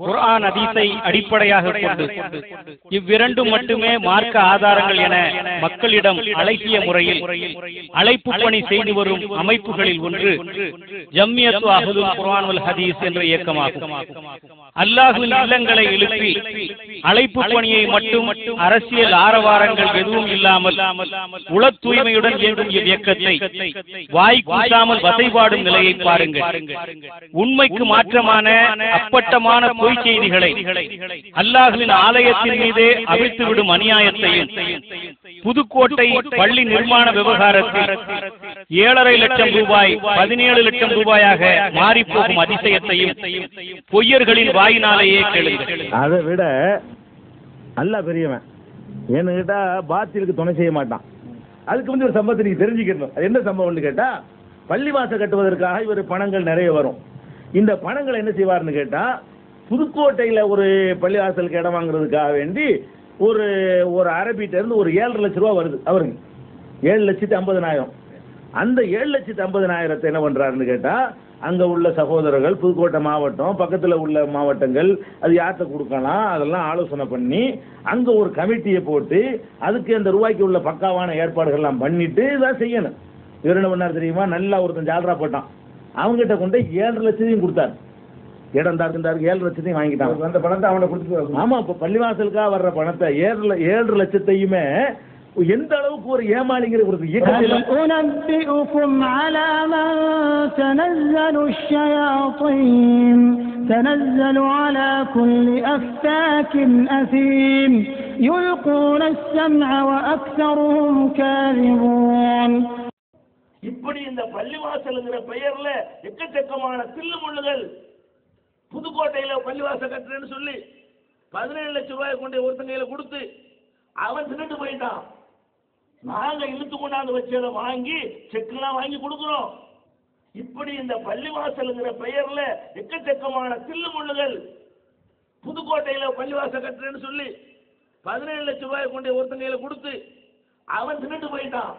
குர்ஆன் ஹதீஸை அடிப்படையாக கொண்டு. இவ்விரண்டும் மட்டுமே மார்க்க ஆதாரங்கள் என மக்களிடம் அழகிய முறையில் அழைப்பு பணி செய்து வரும் அமைப்புகளில் ஒன்று ஜம்மியத்து அஹதுல் குர்ஆன் ஹதீஸ் என்ற இயக்கமாகும். அல்லாஹுவின் இல்லங்களை எழுப்பி அழைப்பு பணியை மட்டும் அரசியல் ஆரவாரங்கள் எதுவும் இல்லாமல் உள தூய்மையுடன் இயங்கும் இவ்வியக்கத்தை வாய் கூட்டாமல் வசைபாடும் நிலையை பாருங்கள். உண்மைக்கு மாற்றமான அப்பட்டமான பொய் செய்திகளை அல்லாஹுவின் ஆலயத்தின் மீதே அவிழ்த்துவிடும் அநியாயத்தையும் புதுக்கோட்டை பள்ளி நிர்மாண விவகாரத்தில் ஏழரை லட்சம் ரூபாய் பதினேழு லட்சம் ரூபாயாக மாறி போகும் அதிசயத்தையும் பொய்யர்களின் வாயினாலேயே கேளுங்கள். அதை விட அல்லாஹ் பெரியவன். ஏன்னு கேட்டா பாத்திலுக்கு துணை செய்ய மாட்டான். அதுக்கு வந்து ஒரு சம்பவத்தை நீங்க தெரிஞ்சுக்கணும். அது என்ன சம்பவம்னு கேட்டா பள்ளிவாசல் கட்டுவதற்காக இவர் பணங்கள் நிறைய வரும். இந்த பணங்களை என்ன செய்வார்னு கேட்டா புதுக்கோட்டையில் ஒரு பள்ளிவாசலுக்கு இடம் வாங்குறதுக்காக வேண்டி ஒரு ஒரு அரபிட்ட இருந்து ஒரு ஏழரை லட்ச ரூபா வருது அவருக்கு ஏழு லட்சத்தி ஐம்பதனாயிரம். அந்த ஏழு லட்சத்தி ஐம்பதனாயிரத்தை என்ன பண்ணுறாருன்னு கேட்டால் அங்கே உள்ள சகோதரர்கள் புதுக்கோட்டை மாவட்டம் பக்கத்தில் உள்ள மாவட்டங்கள் அது யார்கிட்ட கொடுக்கலாம் அதெல்லாம் ஆலோசனை பண்ணி அங்கே ஒரு கமிட்டியை போட்டு அதுக்கு அந்த ரூபாய்க்கு உள்ள பக்காவான ஏற்பாடுகள்லாம் பண்ணிட்டு இதான் செய்யணும். இவர் என்ன பண்ணார் தெரியுமா? நல்லா ஒருத்தன் ஜால்ரா போட்டான். அவங்ககிட்ட கொண்டு ஏழரை லட்சத்தையும் கொடுத்தாரு. இடம் தாருந்தாரு ஏழு லட்சத்தையும் வாங்கிட்டான் அந்த பணத்தை அவனை கொடுத்துட்டு ஆமா இப்ப பள்ளிவாசலுக்காக வர்ற பணத்தை ஏழு ஏழு லட்சத்தையுமே எந்த அளவுக்கு ஒரு ஏமாளிங்கிற ஒரு هل இயக்கத்தில் أنبئكم على من تنزل الشياطين تنزل على كل أفاك أثيم يلقون السمع وأكثرهم كاذبون இப்படி இந்த பள்ளிவாசலுங்கிற பெயர்ல எக்கச்சக்கமான தில்லு முள்ளுகள் புதுக்கோட்டையில பள்ளிவாச கட்டுறேன்னு சொல்லி பதினேழு லட்சம் ரூபாய் கொண்டு ஒருத்தன் கையில் கொடுத்து அவன் தின்னுட்டு போயிட்டான். நாங்கள் இழுத்து கொண்டாந்து வச்சதை வாங்கி செக்கெல்லாம் வாங்கி கொடுக்குறோம். இப்படி இந்த பள்ளிவாசலுங்கிற பெயர்ல எக்கச்சக்கமான தில்லு முள்ளுகள் புதுக்கோட்டையில பள்ளிவாசல் கட்டுறேன்னு சொல்லி பதினேழு லட்சம் ரூபாய் கொண்டு ஒருத்தன் கையில் கொடுத்து அவன் தின்னுட்டு போயிட்டான்.